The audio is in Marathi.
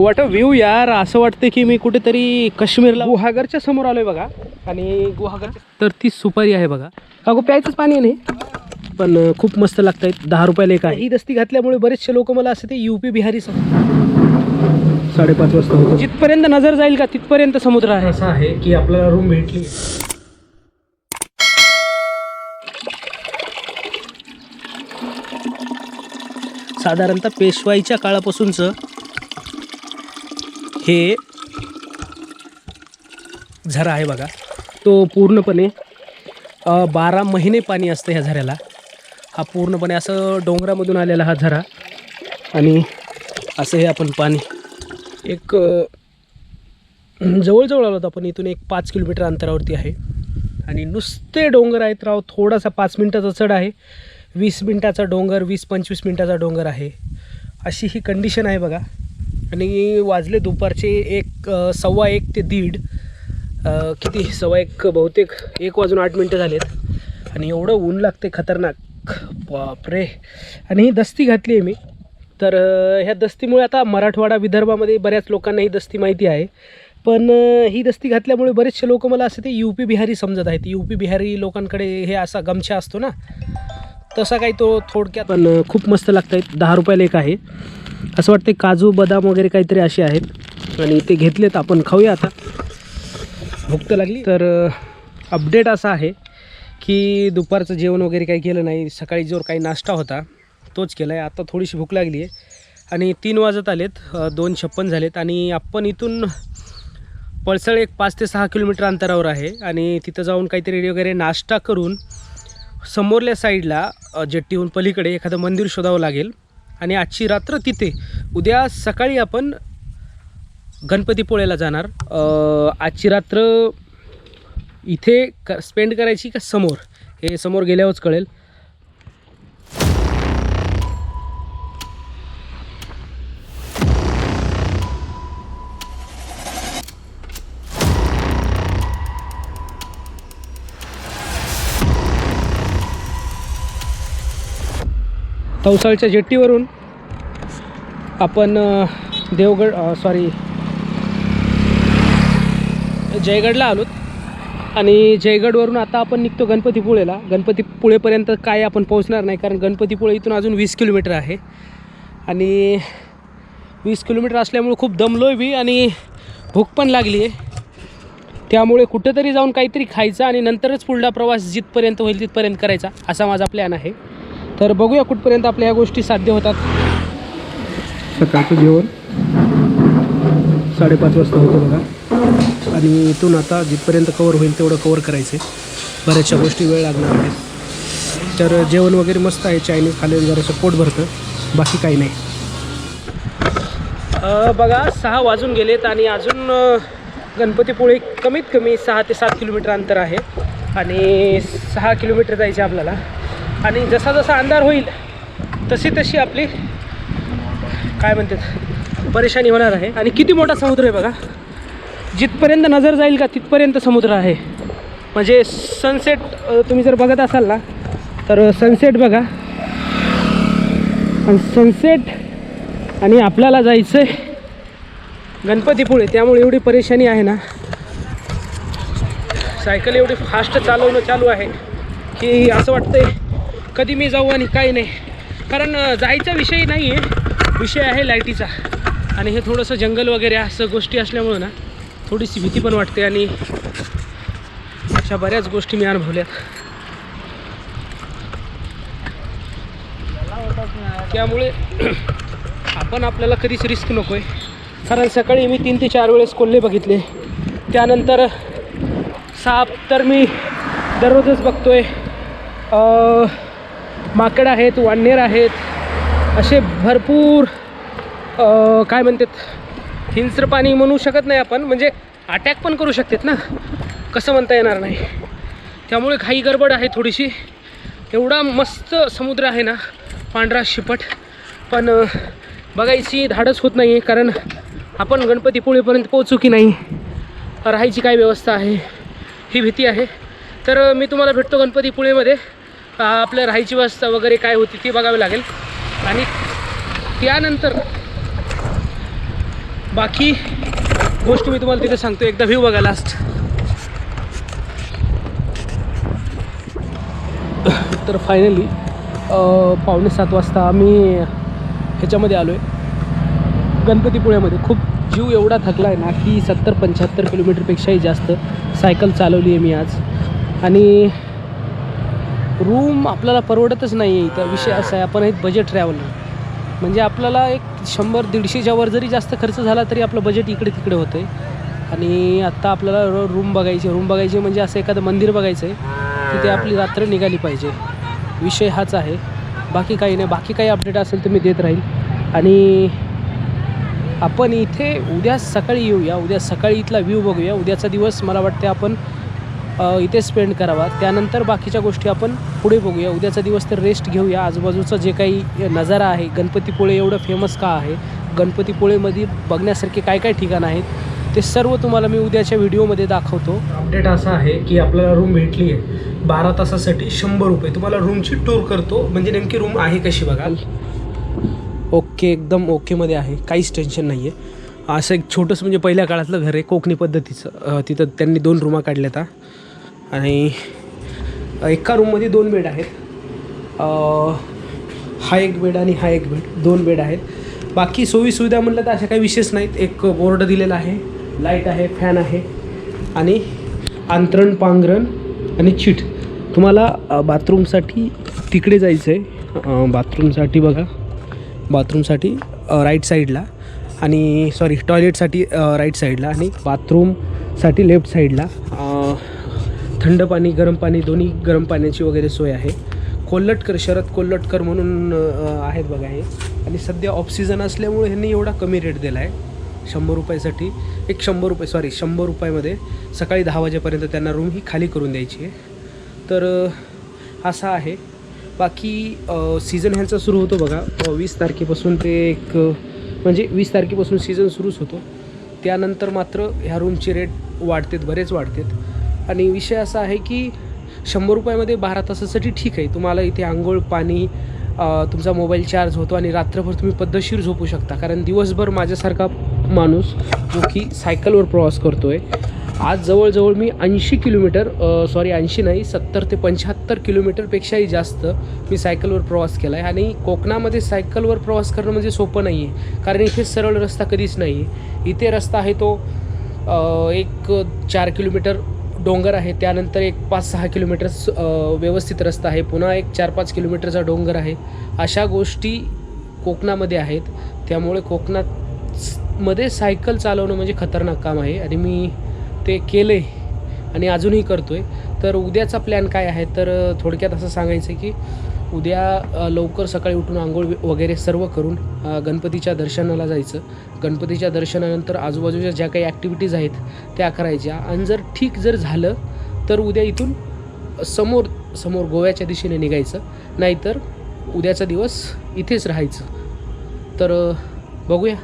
वाट व्ह्यू यार असं वाटतं की मी कुठेतरी काश्मीरला गुहागरच्या समोर आलोय बघा. आणि गुहागर तर ती सुपारी आहे बघा. काकू प्यायचंच पाणी नाही पण खूप मस्त लागत आहेत दहा रुपयाला एक आहे. ही दस्ती घातल्यामुळे बरेचसे लोक मला असं ते युपी बिहारी साडेपाच वाजता होतो. जिथपर्यंत नजर जाईल का तिथपर्यंत समुद्र आहे. असं आहे की आपल्याला रूम भेटली साधारणतः पेशवाईच्या काळापासूनचं हे झरा आहे बघा. तो पूर्णपणे बारा महिने पाणी असतं ह्या झऱ्याला. हा पूर्णपणे असं डोंगरामधून आलेला हा झरा आणि असं हे आपण पाणी एक जवळजवळ आलो होतो आपण इथून एक पाच किलोमीटर अंतरावरती आहे. आणि नुसते डोंगर आहेत राव थोडासा पाच मिनटाचा चढ आहे. वीस मिनटाचा डोंगर वीस पंचवीस मिनटाचा डोंगर आहे. अशी ही कंडिशन आहे बघा. आणि वाजले दुपारचे एक सव्वा एक ते दीड. किती? सव्वा एक बहुतेक एक वाजून आठ मिनटं झालेत. आणि एवढं ऊन लागते खतरनाक. बापरे. आणि ही दस्ती घातली आहे मी. तर ह्या दस्तीमुळे आता मराठवाडा विदर्भामध्ये बऱ्याच लोकांना ही दस्ती माहिती आहे. पण ही दस्ती घातल्यामुळे बरेचसे लोक मला असं ते यू पी बिहारी समजत आहेत. यू पी बिहारी लोकांकडे हे असा गमछा असतो ना. तसा काही तो थोडक्यात पण खूप मस्त लागत आहेत दहा रुपयाला एक आहे. असं वाटतं काजू बदाम वगैरे काहीतरी असे आहेत. आणि ते घेतलेत आपण. खाऊया आता. भूक तर लागली. तर अपडेट असा आहे की दुपारचं जेवण वगैरे काही केलं नाही. सकाळी जो काही नाश्ता होता. तोच केला आहे आता थोडीशी भूक लागली आहे. आणि तीन वाजत आलेत. दोन छप्पन झालेत. आणि आपण इथून पळसळ एक पाच ते सहा किलोमीटर अंतरावर आहे. आणि तिथं जाऊन काहीतरी वगैरे नाश्ता करून समोरल्या साईडला जेट्टीहून पलीकडे एखादं मंदिर शोधावं लागेल. आणि आजची रात्र तिथे. उद्या सकाळी आपण गणपतीपुळेला जाणार. आजची रात्र इथे क स्पेंड करायची का समोर? हे समोर गेल्यावरच कळेल. तवसाळच्या जेट्टीवरून आपण देवगड सॉरी जयगडला आलोत. आणि जयगडवरून आता आपण निघतो गणपतीपुळेला. गणपतीपुळेपर्यंत काय आपण पोहोचणार नाही कारण गणपतीपुळे इथून अजून वीस किलोमीटर आहे. आणि वीस किलोमीटर असल्यामुळे खूप दमलो आहे बी आणि भूक पण लागली आहे त्यामुळे कुठंतरी जाऊन काहीतरी खायचं आणि नंतरच पुढला प्रवास जिथपर्यंत होईल तिथपर्यंत करायचा असा माझा प्लॅन आहे. तर बघूया कुठपर्यंत आपल्या ह्या गोष्टी साध्य होतात. सकाळचं जेवण साडेपाच वाजता होतं बघा. आणि इथून आता जिथपर्यंत कवर होईल तेवढं कवर करायचं आहे बऱ्याचशा गोष्टी वेळ लागणार आहेत. तर जेवण वगैरे मस्त आहे चायनीज खाल्ल्यावर जरासं पोट भरतं. बाकी काही नाही. बघा सहा वाजून गेलेत आणि अजून गणपतीपुळे कमीत कमी सहा ते सात किलोमीटर अंतर आहे. आणि सहा किलोमीटर जायचे आपल्याला. आणि जसा जसा अंधार होईल तशी तशी आपली काय म्हणतात परेशानी होणार आहे. आणि किती मोठा समुद्र आहे बघा. जिथपर्यंत नजर जाईल का तिथपर्यंत समुद्र आहे. म्हणजे सनसेट तुम्ही जर बघत असाल ना तर सनसेट बघा. आणि सनसेट आणि आपल्याला जायचं आहे गणपतीपुळे त्यामुळे एवढी परेशानी आहे ना. सायकल एवढी फास्ट चालवणं चालू आहे की असं वाटतंय कधी मी जाऊ आणि काही नाही. कारण जायचा विषय नाही आहे विषय आहे लाईटीचा. आणि हे थोडंसं जंगल वगैरे असं गोष्टी असल्यामुळं ना थोडीशी भीती पण वाटते आणि अशा बऱ्याच गोष्टी मी अनुभवल्यात. त्यामुळे आपण आपल्याला कधीच रिस्क नको आहे कारण सकाळी मी तीन ते चार वेळेस कोल्हे बघितले. त्यानंतर साप तर मी दररोजच बघतोय. आहे माकड आहेत वाननेर आहेत असे भरपूर काय म्हणतात हिंस्र पाणी म्हणू शकत नाही आपण म्हणजे अटॅक पण करू शकतात ना? कसं म्हणता येणार नाही. त्यामुळे घाई गडबड आहे थोडीशी. एवढा मस्त समुद्र आहे ना पांढरा शिपट. पण बघायची धाडस होत नाही आहे कारण आपण गणपतीपुळेपर्यंत पोहोचू की नाही राहायची काय व्यवस्था आहे ही भीती आहे. तर मी तुम्हाला भेटतो गणपतीपुळेमध्ये. आपलं आपल्या राहायची व्यवस्था वगैरे काय होती ती बघावी लागेल. आणि त्यानंतर बाकी गोष्ट मी तुम्हाला तिथे सांगतो एकदा व्ह्यू बघा लास्ट तर फायनली पावणे सात वाजता आम्ही ह्याच्यामध्ये आलो आहे गणपतीपुळ्यामध्ये. खूप जीव एवढा थकला आहे ना की सत्तर पंच्याहत्तर किलोमीटरपेक्षाही जास्त सायकल चालवली आहे मी आज. आणि रूम आपल्याला परवडतच नाही आहे. इथं विषय असा आहे आपण एक बजेट ट्रॅव्हलर म्हणजे आपल्याला एक शंभर दीडशेच्या वर जरी जास्त खर्च झाला तरी आपलं बजेट इकडे तिकडे होतं आहे आणि आत्ता आपल्याला रूम बघायची रूम बघायची म्हणजे असं एखादं मंदिर बघायचं आहे तिथे आपली रात्र निघाली पाहिजे. विषय हाच आहे. बाकी काही नाही. बाकी काही अपडेट असेल तर मी देत राहील. आणि आपण इथे उद्या सकाळी येऊया. उद्या सकाळी इथला व्ह्यू बघूया. उद्याचा दिवस मला वाटते आपण इथे स्पेंड करावा. त्यानंतर बाकीच्या गोष्टी आपण पुढे बघूया. उद्याचा दिवस तर रेस्ट घेऊया. आजूबाजूचं जे काही नजारा आहे गणपतीपुळे एवढं फेमस का आहे? गणपतीपुळेमध्ये बघण्यासारखे काय काय ठिकाणं आहेत? ते सर्व तुम्हाला मी उद्याच्या व्हिडिओमध्ये दाखवतो. अपडेट असा आहे की आपल्याला रूम भेटली आहे बारा तासासाठी शंभर रुपये. तुम्हाला रूमची टूर करतो. म्हणजे नेमकी रूम आहे कशी बघाल ओके एकदम ओकेमध्ये आहे. काहीच टेन्शन नाही आहे असं एक छोटंसं म्हणजे पहिल्या काळातलं घर आहे कोकणी पद्धतीचं. तिथं त्यांनी दोन रूमा काढल्या आणि एका रूममध्ये दोन बेड आहेत. हा एक बेड आणि हा एक बेड दोन बेड आहेत. बाकी सोयीसुविधा म्हटलं तर अशा काही विशेष नाहीत. एक बोर्ड दिलेला आहे लाइट आहे फॅन आहे आणि आंतरण पांघरण आणि चीट तुम्हाला बाथरूमसाठी तिकडे जायचं आहे बाथरूमसाठी बघा. बाथरूमसाठी राईट साईडला आणि सॉरी टॉयलेटसाठी राईट साईडला आणि बाथरूमसाठी लेफ्ट साईडला थंड पाणी गरम पाणी दोन्ही गरम पाण्याची वगैरे सोय आहे. कोल्हटकर शरद कोल्हटकर म्हणून आहेत बघा हे. आणि सध्या ऑफ असल्यामुळे ह्यांनी एवढा कमी रेट दिला आहे शंभर रुपयासाठी. एक शंभर रुपये सॉरी शंभर रुपयामध्ये सकाळी दहा वाजेपर्यंत त्यांना रूम ही खाली करून द्यायची आहे. तर असा आहे. बाकी सीझन ह्यांचा सुरू होतो बघा. वीस तारखेपासून ते एक म्हणजे वीस तारखेपासून सीझन सुरूच होतो. त्यानंतर मात्र ह्या रूमचे रेट वाढतात बरेच वाढतात. आणि विषय असा आहे की शंभर रुपयामध्ये बारा तासासाठी ठीक आहे. तुम्हाला इथे आंघोळ पाणी तुमचा मोबाईल चार्ज होतो आणि रात्रभर तुम्ही पद्धतशीर झोपू शकता. कारण दिवसभर माझ्यासारखा माणूस जो की सायकलवर प्रवास करतो आहे आज जवळजवळ मी ऐंशी किलोमीटर सॉरी ऐंशी नाही सत्तर ते पंच्याहत्तर किलोमीटरपेक्षाही जास्त मी सायकलवर प्रवास केला आहे आणि कोकणामध्ये सायकलवर प्रवास करणं म्हणजे सोपं नाही आहे कारण इथे सरळ रस्ता कधीच नाही आहे इथे रस्ता आहे तो एक चार किलोमीटर डोंगर आहे त्यानंतर एक पाच सहा किलोमीटर व्यवस्थित रस्ता आहे. पुन्हा एक चार पाच किलोमीटरचा डोंगर आहे. अशा गोष्टी कोकणामध्ये आहेत. त्यामुळे कोकणात मध्ये सायकल चालवणं म्हणजे खतरनाक काम आहे. आणि मी ते केलं आहे आणि अजूनही करतो आहे तर उद्याचा प्लॅन काय आहे? तर थोडक्यात असं सांगायचं आहे की उद्या लवकर सकाळी उठून आंघोळ वगैरे सर्व करून गणपतीच्या दर्शनाला जायचं. गणपतीच्या दर्शनानंतर आजूबाजूच्या ज्या काही ॲक्टिव्हिटीज आहेत त्या करायच्या. आणि जर ठीक जर झालं तर उद्या इथून समोर समोर गोव्याच्या दिशेने निघायचं. नाहीतर उद्याचा दिवस इथेच राहायचं. तर बघूया.